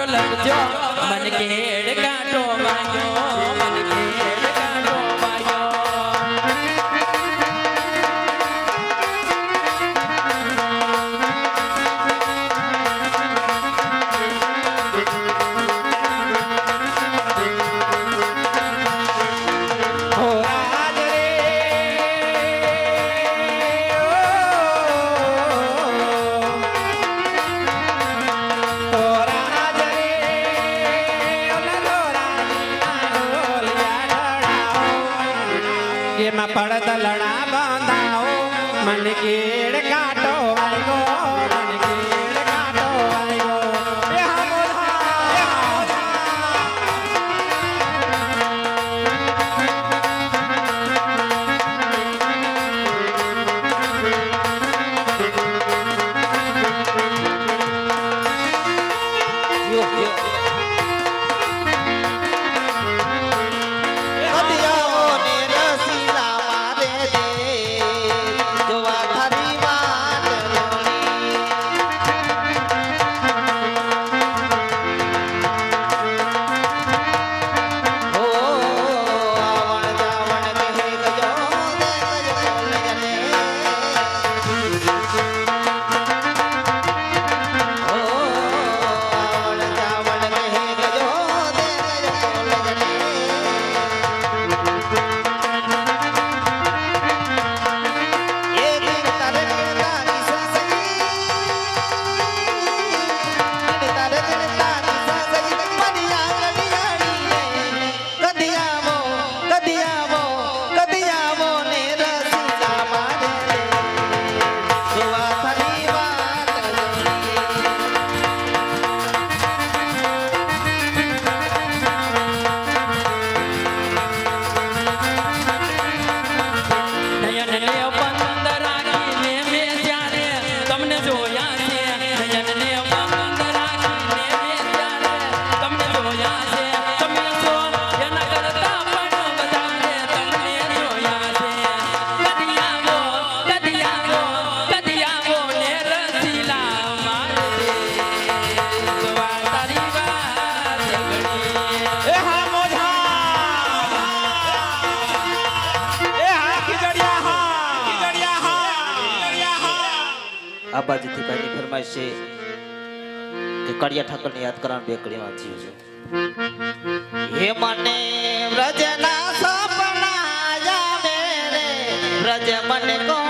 મારો લખજો મન કેડ કાંટો માયો મન પડત લડા બાંધાઓ. મન કે મારી ફરમાઈશ છે. કે કાળિયા ઠાકરને યાદ કરવાનું બે કડી વાંચ્યું છે હે મને વ્રજના સપના જામે રે. વ્રજ મને કોણ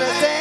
કરશે.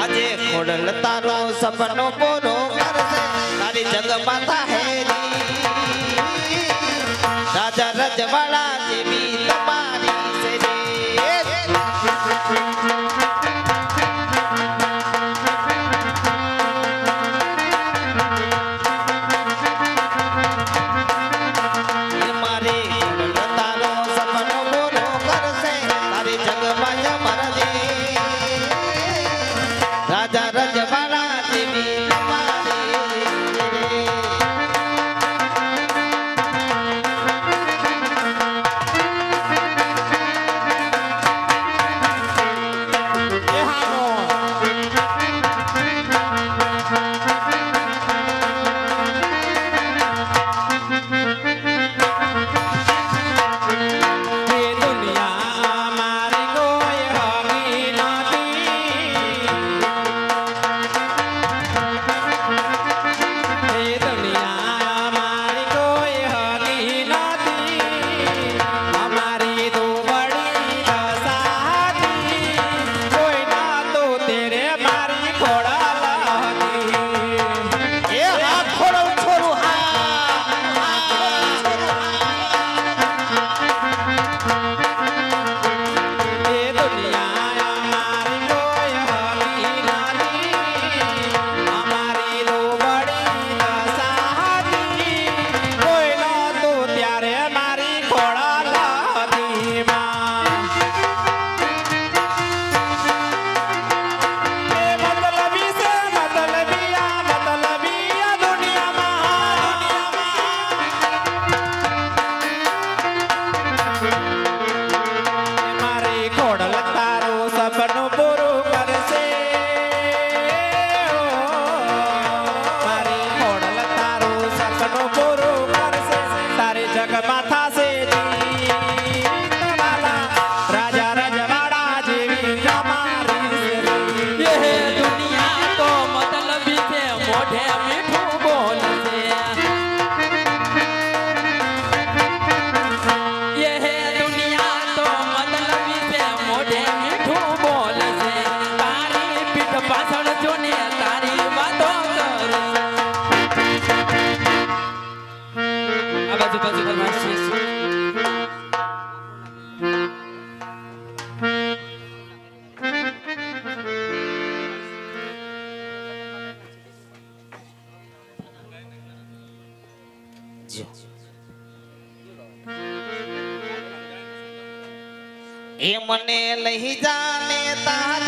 આજે ખોડલ તારો સપનો પૂરો કરશે. તારી જગમાતા હે રાજા રજવાડા পড়া ये मने लही जाने तार